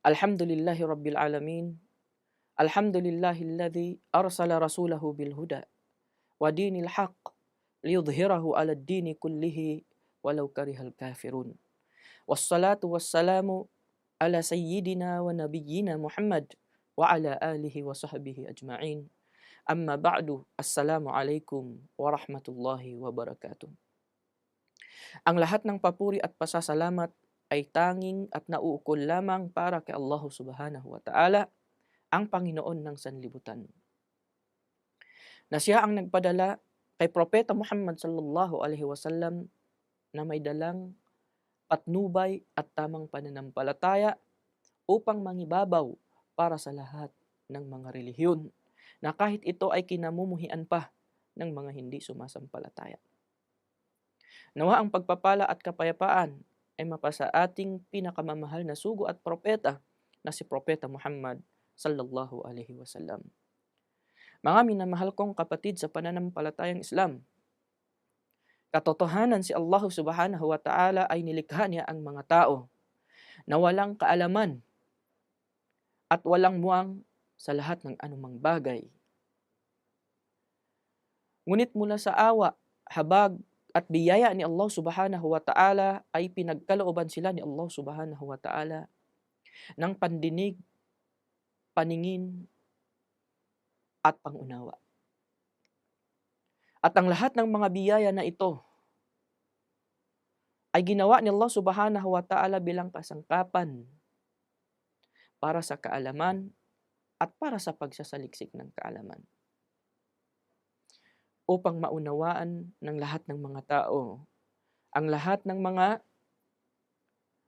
الحمد لله رب العالمين. الحمد لله الذي أرسل رسوله بالهدى ودين الحق ليظهره على الدين كله ولو كره الكافرون. والصلاة والسلام على سيدنا ونبينا محمد وعلى آله وصحبه أجمعين. أما بعد السلام عليكم ورحمة الله وبركاته. Ang lahat ng papuri at pasasalamat ay tanging at nauukol lamang para kay Allah subhanahu wa ta'ala, ang Panginoon ng sanlibutan. Na siya ang nagpadala kay Propeta Muhammad sallallahu alaihi wasallam na may dalang patnubay at tamang pananampalataya upang mangibabaw para sa lahat ng mga relihiyon na kahit ito ay kinamumuhian pa ng mga hindi sumasampalataya. Nawa ang pagpapala at kapayapaan ay mapasa ating pinakamamahal na sugo at propeta na si Propeta Muhammad sallallahu alaihi wasallam. Mga minamahal kong kapatid sa pananampalatayang Islam, katotohanan si Allah subhanahu wa ta'ala ay nilikha niya ang mga tao na walang kaalaman at walang muwang sa lahat ng anumang bagay. Ngunit mula sa awa, habag at biyaya ni Allah subhanahu wa ta'ala ay pinagkalooban sila ni Allah subhanahu wa ta'ala ng pandinig, paningin, at pangunawa. At ang lahat ng mga biyaya na ito ay ginawa ni Allah subhanahu wa ta'ala bilang kasangkapan para sa kaalaman at para sa pagsasaliksik ng kaalaman upang maunawaan ng lahat ng mga tao ang lahat ng mga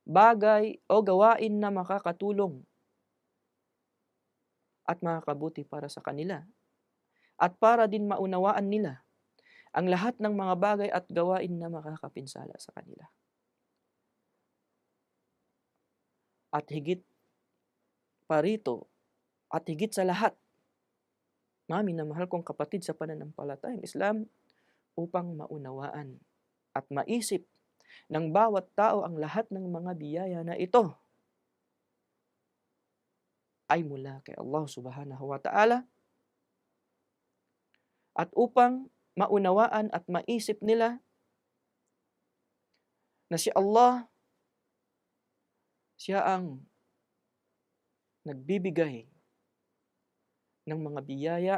bagay o gawain na makakatulong at makakabuti para sa kanila. At para din maunawaan nila ang lahat ng mga bagay at gawain na makakapinsala sa kanila. At higit pa rito, at higit sa lahat, Mami na mahal kong kapatid sa pananampalatayang Islam upang maunawaan at maisip ng bawat tao ang lahat ng mga biyaya na ito. Ay mula kay Allah subhanahu wa ta'ala. At upang maunawaan at maisip nila na si Allah siya ang nagbibigay ng mga biyaya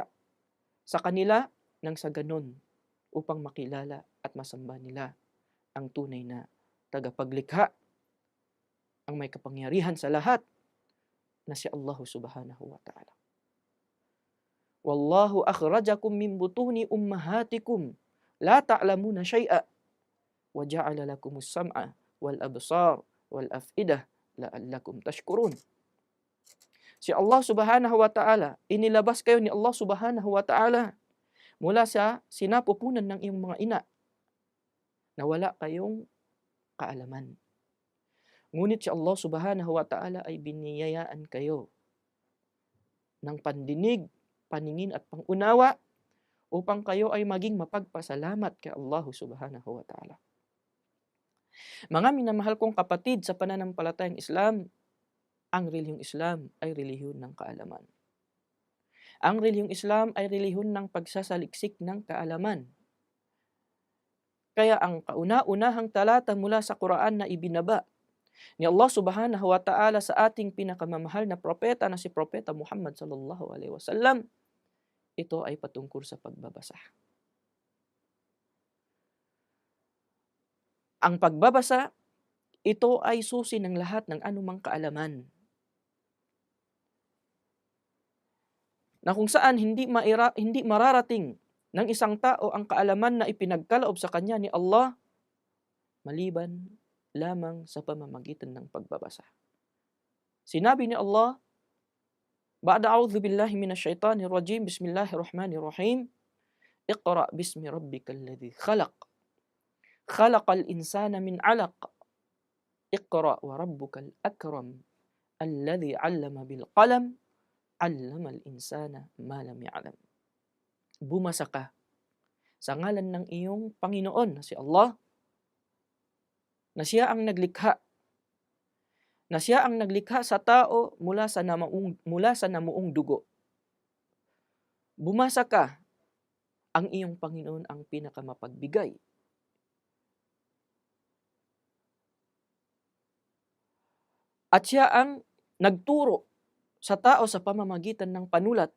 sa kanila nang sa ganon upang makilala at masamba nila ang tunay na tagapaglikha, ang may kapangyarihan sa lahat na si Allah subhanahu wa ta'ala. Wallahu akhrajakum min butuni ummahatikum la ta'lamuna syai'a wa ja'ala lakumus sam'a wal absar wal af'idah la'allakum tashkurun. Si Allah subhanahu wa ta'ala, inilabas kayo ni Allah subhanahu wa ta'ala mula sa sinapupunan ng iyong mga ina na wala kayong kaalaman. Ngunit si Allah subhanahu wa ta'ala ay biniyayaan kayo ng pandinig, paningin at pangunawa upang kayo ay maging mapagpasalamat kay Allah subhanahu wa ta'ala. Mga minamahal kong kapatid sa pananampalatayang Islam, ang relihiyong Islam ay relihiyon ng kaalaman. Ang relihiyong Islam ay relihiyon ng pagsasaliksik ng kaalaman. Kaya ang kauna-unahang talata mula sa Quran na ibinaba ni Allah Subhanahu wa Ta'ala sa ating pinakamamahal na propeta na si Propeta Muhammad sallallahu alaihi wasallam ito ay patungkol sa pagbabasa. Ang pagbabasa ito ay susi ng lahat ng anumang kaalaman. Na kung saan hindi maira, hindi mararating ng isang tao ang kaalaman na ipinagkaloob sa kanya ni Allah maliban lamang sa pamamagitan ng pagbabasa. Sinabi ni Allah, Ba'da a'udhu billahi minash shaitanir rajim, bismillahirrahmanirrahim, Iqra bismi rabbikal ladzi khalaq. Khalaqal insana min 'alaq. Iqra wa rabbukal akram. Alladzi 'allama bil qalam allamal insana malam ya'lam. Bumasa ka sa ngalan ng iyong Panginoon na si Allah na siya ang naglikha na siya ang naglikha sa tao mula sa namuong, mula sa namuong dugo. Bumasa ka, ang iyong Panginoon ang pinakamapagbigay. At siya ang nagturo sa tao sa pamamagitan ng panulat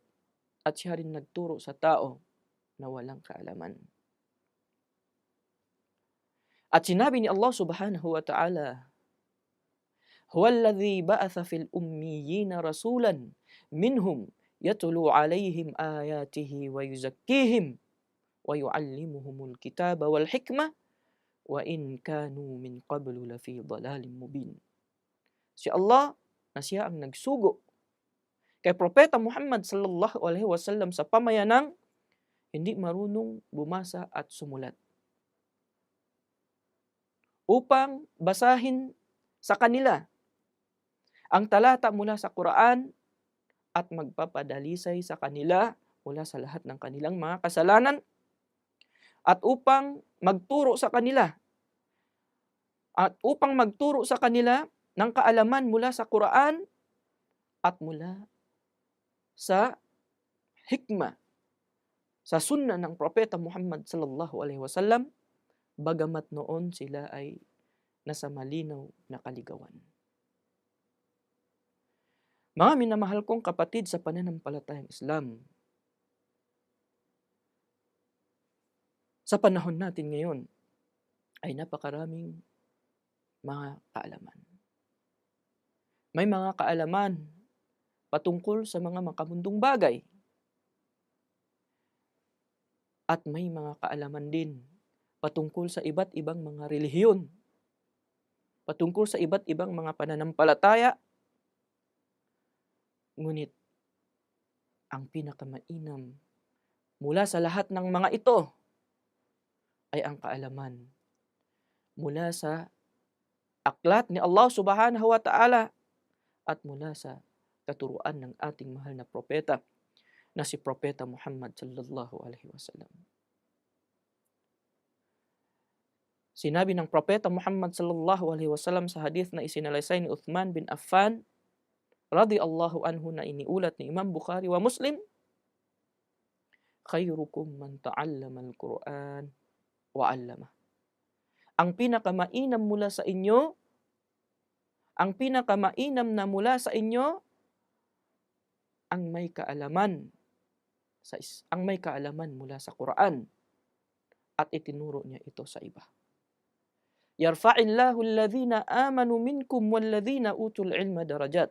at siya rin nagturo sa tao na walang kaalaman. At sinabi ni Allah subhanahu wa ta'ala, Huwa alladhi ba'atha fil ummiyina rasulan minhum yatlu alayhim ayatihi wa yuzakkihim wa yu'allimuhumul kitaba wal hikmah wa in kanu min qablu lafi dalalin mubin. Si Allah na siya ang nagsugo kay Propeta Muhammad sallallahu alaihi wasallam sa pamayanang hindi marunong bumasa at sumulat. Upang basahin sa kanila ang talata mula sa Quran at magpapadalisay sa kanila mula sa lahat ng kanilang mga kasalanan at upang magturo sa kanila at upang magturo sa kanila ng kaalaman mula sa Quran at mula sa hikmah sa sunna ng propeta Muhammad sallallahu alaihi wasallam bagamat noon sila ay nasa malinaw na kaligawan. Mga minamahal kong kapatid sa pananampalatayang Islam, sa panahon natin ngayon ay napakaraming mga kaalaman. May mga kaalaman patungkol sa mga makamundong bagay. At may mga kaalaman din patungkol sa iba't ibang mga relihiyon, patungkol sa iba't ibang mga pananampalataya Ngunit, ang pinakamainam mula sa lahat ng mga ito ay ang kaalaman mula sa aklat ni Allah subhanahu wa ta'ala at mula sa katuruan ng ating mahal na propeta na si Propeta Muhammad sallallahu alaihi wasallam. Sinabi ng Propeta Muhammad sallallahu alaihi wasallam sa hadith na isinalaysay ni Uthman bin Affan radiyallahu anhu na iniulat ni Imam Bukhari wa Muslim, khayrukum man ta'allama al-Quran wa 'allama. Ang pinakamainam mula sa inyo, ang pinakamainam na mula sa inyo ang may kaalaman sa ang may kaalaman mula sa Quran at itinuro niya ito sa iba. Yarfa'illahu alladhina amanu minkum walladhina utul ilma darajat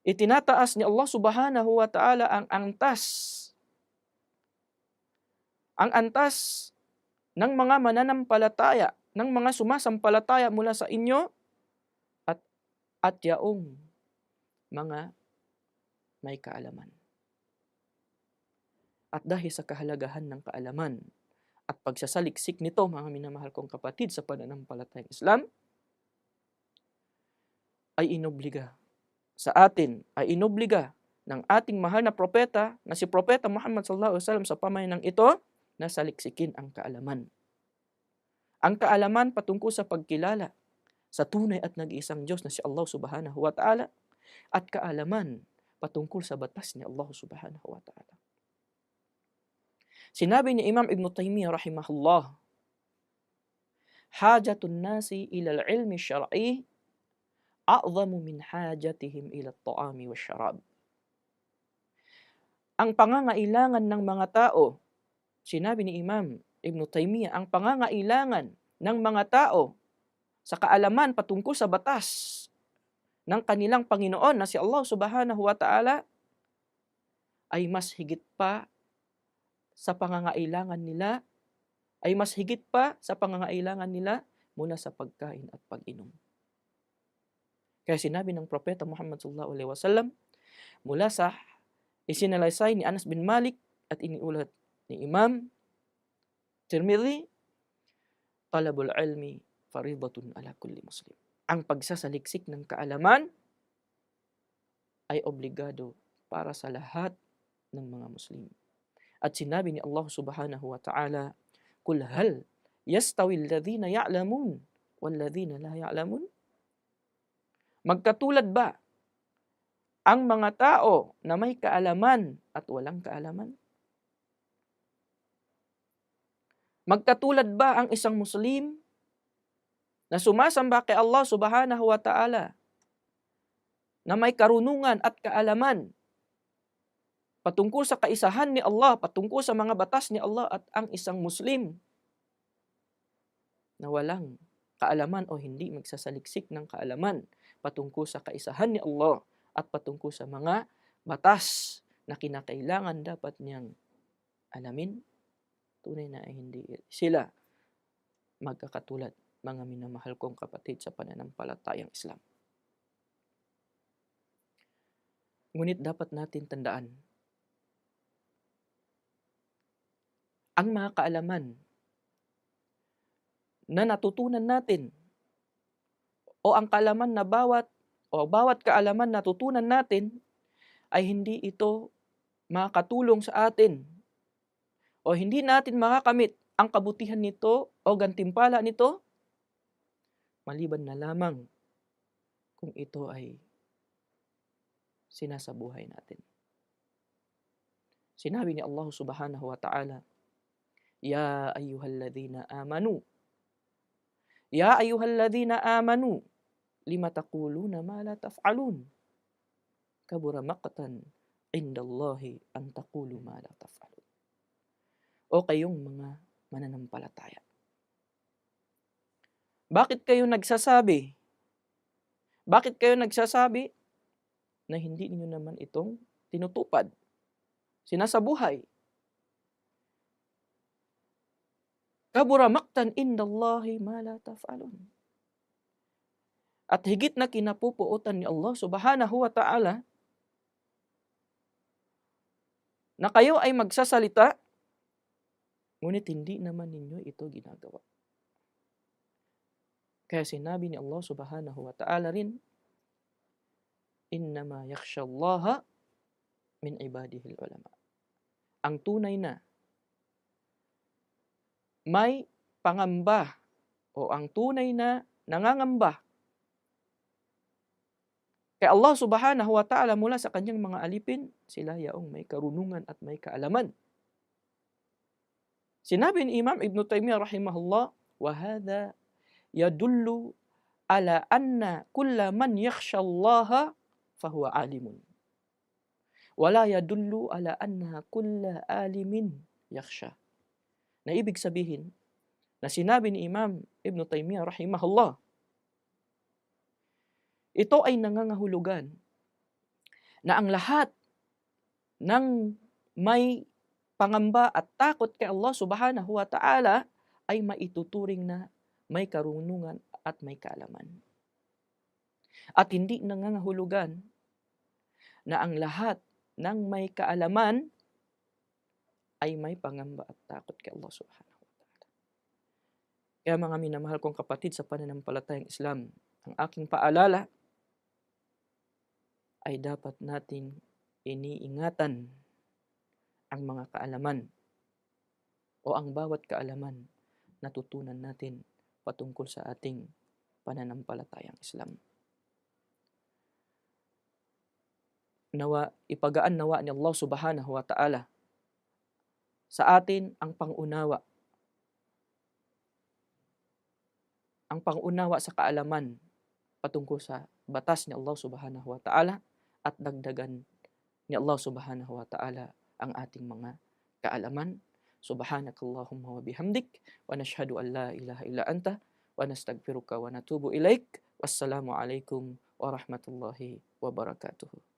itinataas ni Allah Subhanahu wa taala ang antas ang antas ng mga mananampalataya, ng mga sumasampalataya mula sa inyo at at yaong mga may kaalaman. At dahil sa kahalagahan ng kaalaman at pagsasaliksik nito, mga minamahal kong kapatid sa pananampalatayang Islam, ay inobliga sa atin ay inobliga ng ating mahal na propeta na si Propeta Muhammad sallallahu alaihi wasallam sa pamayanang ito na saliksikin ang kaalaman. Ang kaalaman patungkol sa pagkilala sa tunay at nag-iisang Diyos na si Allah subhanahu wa ta'ala at kaalaman patungkol sa batas ni Allah subhanahu wa ta'ala. Sinabi ni Imam Ibn Taymiyyah rahimahullah, Hajatun nasi ila al-ilmi syar'i a'zamu min hajatihim ila at-ta'ami wasyarab. Ang pangangailangan ng mga tao, sinabi ni Imam Ibn Taymiyyah, ang pangangailangan ng mga tao sa kaalaman patungkol sa batas ng kanilang Panginoon na si Allah Subhanahu wa Ta'ala ay mas higit pa sa pangangailangan nila ay mas higit pa sa pangangailangan nila mula sa pagkain at pag-inom. Kaya sinabi ng Propeta Muhammad sallallahu alaihi wasallam mula sa isinalaysay ni Anas bin Malik at iniulat ni Imam Tirmidhi, talabul ilmi faridatun ala kulli muslim. Ang pagsasaliksik ng kaalaman ay obligado para sa lahat ng mga Muslim. At sinabi ni Allah subhanahu wa ta'ala, Kul hal yastawi alladhina ya'lamun wal la ya'lamun? Magkatulad ba ang mga tao na may kaalaman at walang kaalaman? Magkatulad ba ang isang Muslim na sumasamba kay Allah subhanahu wa ta'ala na may karunungan at kaalaman patungkol sa kaisahan ni Allah, patungkol sa mga batas ni Allah at ang isang Muslim na walang kaalaman o hindi magsasaliksik ng kaalaman patungkol sa kaisahan ni Allah at patungkol sa mga batas na kinakailangan dapat niyang alamin, tunay na ay hindi sila magkakatulad mga minamahal kong kapatid sa pananampalatayang Islam. Ngunit dapat natin tandaan, ang mga kaalaman na natutunan natin o ang kaalaman na bawat o bawat kaalaman na tutunan natin ay hindi ito makakatulong sa atin o hindi natin makakamit ang kabutihan nito o gantimpala nito maliban na lamang kung ito ay sinasabuhay natin. Sinabi ni Allah subhanahu wa ta'ala, Ya ayyuhalladhina amanu, Ya ayyuhalladhina amanu, lima taquluna ma la taf'alun. Kabura maqtan indallahi an taqulu ma la taf'alun. O kayong mga mananampalataya. Bakit kayo nagsasabi? Bakit kayo nagsasabi na hindi niyo naman itong tinutupad? Sinasabuhay. Kabura maktan indallahi ma la taf'alun. At higit na kinapupuotan ni Allah subhanahu wa ta'ala na kayo ay magsasalita, ngunit hindi naman ninyo ito ginagawa. Kaya sinabi ni Allah subhanahu wa ta'ala rin, Innama yakhshallaha min ibadihi ulama. Ang tunay na may pangamba o ang tunay na nangangamba kay Allah subhanahu wa ta'ala mula sa kanyang mga alipin, sila yaong may karunungan at may kaalaman. Sinabi ni Imam Ibn Taymiyyah rahimahullah, وَهَذَا yadullu ala anna kulla man yakhsha yakhshallaha fahuwa alimun. Wala yadullu ala anna kulla alimin yakhsha. Na ibig sabihin, na sinabi ni Imam Ibn Taymiyyah rahimahullah, ito ay nangangahulugan na ang lahat ng may pangamba at takot kay Allah subhanahu wa ta'ala ay maituturing na may karunungan at may kaalaman. At hindi nangangahulugan na ang lahat ng may kaalaman ay may pangamba at takot kay Allah subhanahu wa ta'ala. Kaya mga minamahal kong kapatid sa pananampalatayang Islam, ang aking paalala ay dapat nating iniingatan ang mga kaalaman o ang bawat kaalaman na tutunan natin patungkol sa ating pananampalatayang Islam. Nawa, ipagaan nawa ni Allah subhanahu wa ta'ala sa atin ang pangunawa. Ang pangunawa sa kaalaman patungkol sa batas ni Allah subhanahu wa ta'ala at dagdagan ni Allah subhanahu wa ta'ala ang ating mga kaalaman Subhanakallahumma wa bihamdik wa nashhadu an la ilaha illa anta wa nastaghfiruka wa natubu ilaik. Wassalamualaikum warahmatullahi wabarakatuh.